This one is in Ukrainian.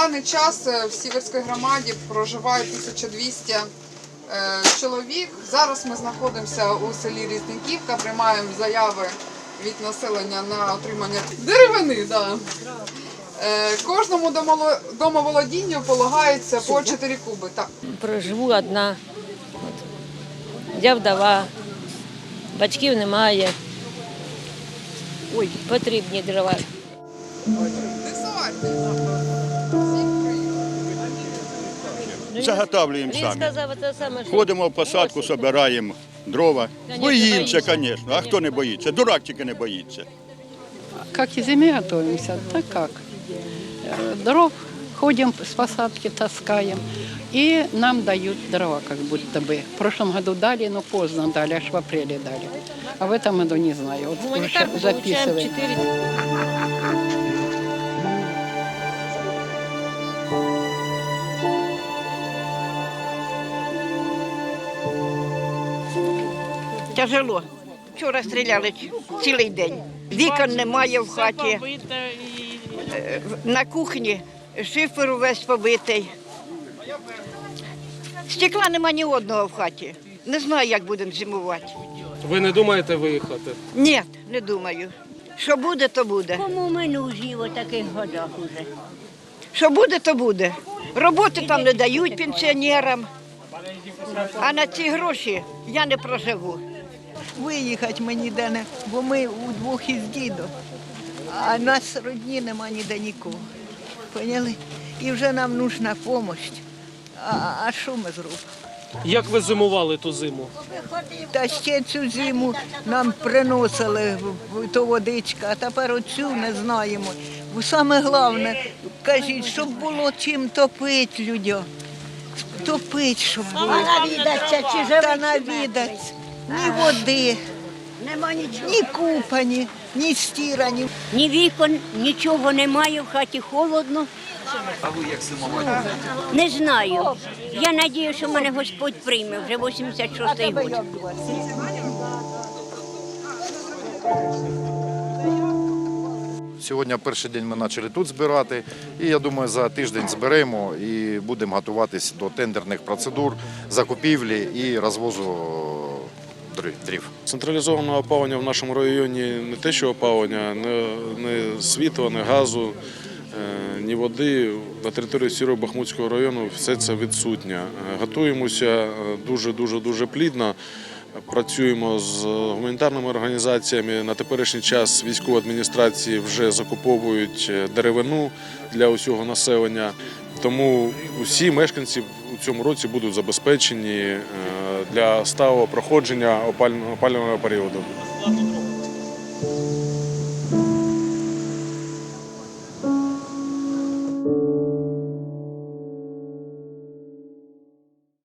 даний час е, в Сіверській громаді проживає 1200 е, чоловік. Зараз ми знаходимося у селі Різниківка, приймаємо заяви від населення на отримання деревини. Да. Е, Кожному домоволодінню полагається по 4 куби. Так. проживу одна. Я вдова, батьків немає. Ой, потрібні дрова. Не Заготавлюємо Він самі. сказав те саме, що Ходимо в посадку, Осінь. збираємо дрова. Конечно, Боїмося, боїмося. звісно. А хто не боїться? Дурак тільки не боїться. Как и зиме готовимся, так как. Э, Дров ходим с посадки, таскаем. И нам дают дрова, как будто бы. В прошлом году дали, но поздно дали, аж в апреле дали. А в этом году не знаю. Вот уже гуманітарку получаємо записываем. 4 Тяжело. Вчора стріляли цілий день. Вікон немає в хаті. Е, На кухні шифер увесь побитий. Стекла нема ні одного в хаті. Не знаю, як будемо зимувати. Ви не думаєте виїхати? Ні, не думаю. Що буде, то буде. Кому ми нужні в таких годах уже? Що буде, то буде. Роботи там не дають пенсіонерам. А на ці гроші я не проживу. Виїхати ми ніде не, бо ми удвох із дідом. А нас родні нема ніде нікого. Поняли? І вже нам нужна допомога. А, а що ми зробимо? Як ви зимували ту зиму? Та ще цю зиму нам приносили то водичка, а тепер оцю не знаємо. Бо саме головне, кажіть, щоб було чим топити людям. Топить, щоб було. навідаться чи Та навідать. Ні води, Нема нічого. ні купані, ні стірані. Ні вікон, нічого немає, в хаті холодно. А ви як зимувати? Не знаю. Я надію, що мене Господь прийме вже 86-й год. Сьогодні перший день ми почали тут збирати, і я думаю, за тиждень зберемо і будемо готуватись до тендерних процедур, закупівлі і розвозу дрів. Централізованого опалення в нашому районі не те, що опалення, не, світла, не газу, е, ні води. На території Сірого Бахмутського району все це відсутнє. Е, Готуємося дуже дуже дуже плідно. Працюємо з гуманітарними організаціями. На теперішній час військові адміністрації вже закуповують е, деревину для усього населення. Тому усі мешканці у цьому році будуть забезпечені е, для сталого проходження опалювального періоду.